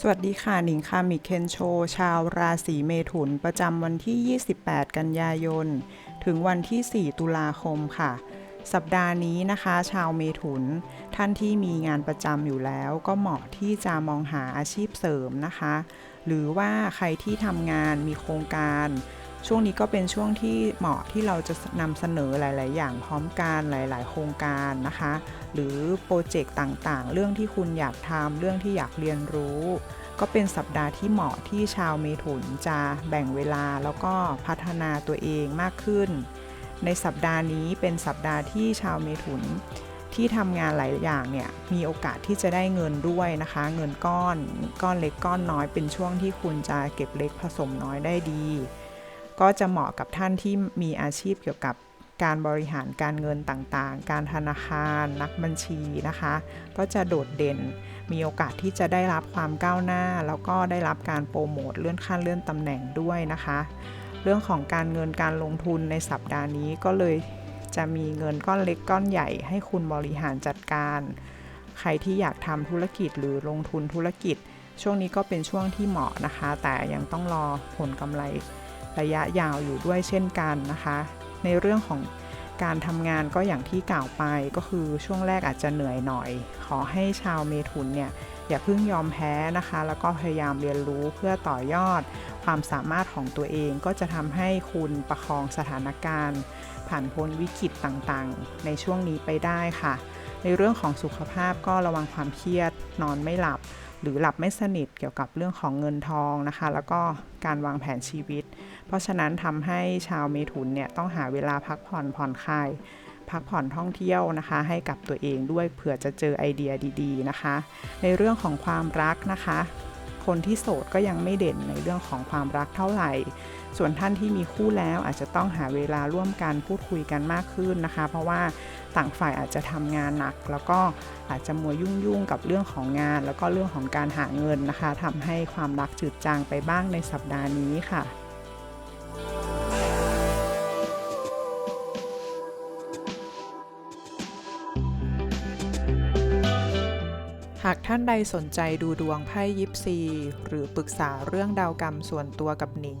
สวัสดีค่ะ หนิงคามิเคนโช ชาวราศีเมถุน ประจำวันที่ 28 กันยายน ถึงวันที่ 4 ตุลาคมค่ะ สัปดาห์นี้นะคะ ชาวเมถุน ท่านที่มีงานประจำอยู่แล้วก็เหมาะที่จะมองหาอาชีพเสริมนะคะ หรือว่าใครที่ทำงานมีโครงการ ช่วงนี้ก็เป็นช่วงที่เหมาะที่เราจะนำเสนอหลาย ๆ อย่างพร้อมกันหลาย ๆ โครงการนะคะ หรือโปรเจกต์ต่าง ๆ เรื่องที่คุณอยากทำเรื่องที่อยากเรียนรู้ ก็เป็นสัปดาห์ที่เหมาะที่ชาวเมถุนจะแบ่งเวลาแล้วก็พัฒนาตัวเองมากขึ้น ในสัปดาห์นี้เป็นสัปดาห์ที่ชาวเมถุนที่ทำงานหลายอย่างเนี่ยมีโอกาสที่จะได้เงินด้วยนะคะ เงินก้อนก้อนเล็กก้อนน้อยเป็นช่วงที่คุณจะเก็บเล็กผสมน้อยได้ดี ก็จะเหมาะกับท่านที่มีอาชีพเกี่ยวกับการบริหารการเงินต่างๆ การธนาคารนักบัญชีนะคะ ก็จะโดดเด่น มีโอกาสที่จะได้รับความก้าวหน้า แล้วก็ได้รับการโปรโมทเลื่อนขั้นเลื่อนตำแหน่งด้วยนะคะ เรื่องของการเงินการลงทุนในสัปดาห์นี้ก็เลยจะมีเงินก้อนเล็กก้อนใหญ่ให้คุณบริหารจัดการ ใครที่อยากทำธุรกิจหรือลงทุนธุรกิจ ช่วงนี้ก็เป็นช่วงที่เหมาะนะคะ แต่ยังต้องรอผลกำไร ระยะยาวอยู่ด้วยเช่นกันนะคะ ในเรื่องของการทำงานก็อย่างที่กล่าวไปก็คือช่วงแรกอาจจะเหนื่อยหน่อย ขอให้ชาวเมถุนเนี่ยอย่าเพิ่งยอมแพ้นะคะ แล้วก็พยายามเรียนรู้เพื่อต่อยอด ความสามารถของตัวเองก็จะทำให้คุณประคองสถานการณ์ ผ่านพ้นวิกฤตต่างๆ ในช่วงนี้ไปได้ค่ะ ในเรื่องของสุขภาพก็ระวังความเครียดนอนไม่หลับ หรือหลับไม่สนิทเกี่ยวกับเรื่องของเงินทองนะคะ แล้วก็การวางแผนชีวิต เพราะฉะนั้นทำให้ชาวเมถุนเนี่ยต้องหาเวลาพักผ่อนผ่อนคลายพักผ่อนท่องเที่ยวนะคะ ให้กับตัวเองด้วยเผื่อจะเจอไอเดียดีๆนะคะ ในเรื่องของความรักนะคะ คนที่โสดก็ยังไม่เด่นในเรื่องของความรักเท่าไหร่ ส่วนท่านที่มีคู่แล้วอาจจะต้องหาเวลาร่วมกันพูดคุยกันมากขึ้นนะคะ เพราะว่า ต่างฝ่ายอาจจะทำงานหนัก แล้วก็อาจจะมัวยุ่งยุ่งๆกับเรื่องของงาน แล้วก็เรื่องของการหาเงินนะคะทำให้ความรักจืดจางไปบ้างในสัปดาห์นี้ค่ะหากท่านใดสนใจดูดวงไพ่ยิปซี หรือปรึกษาเรื่องดาวกรรมส่วนตัวกับหนิง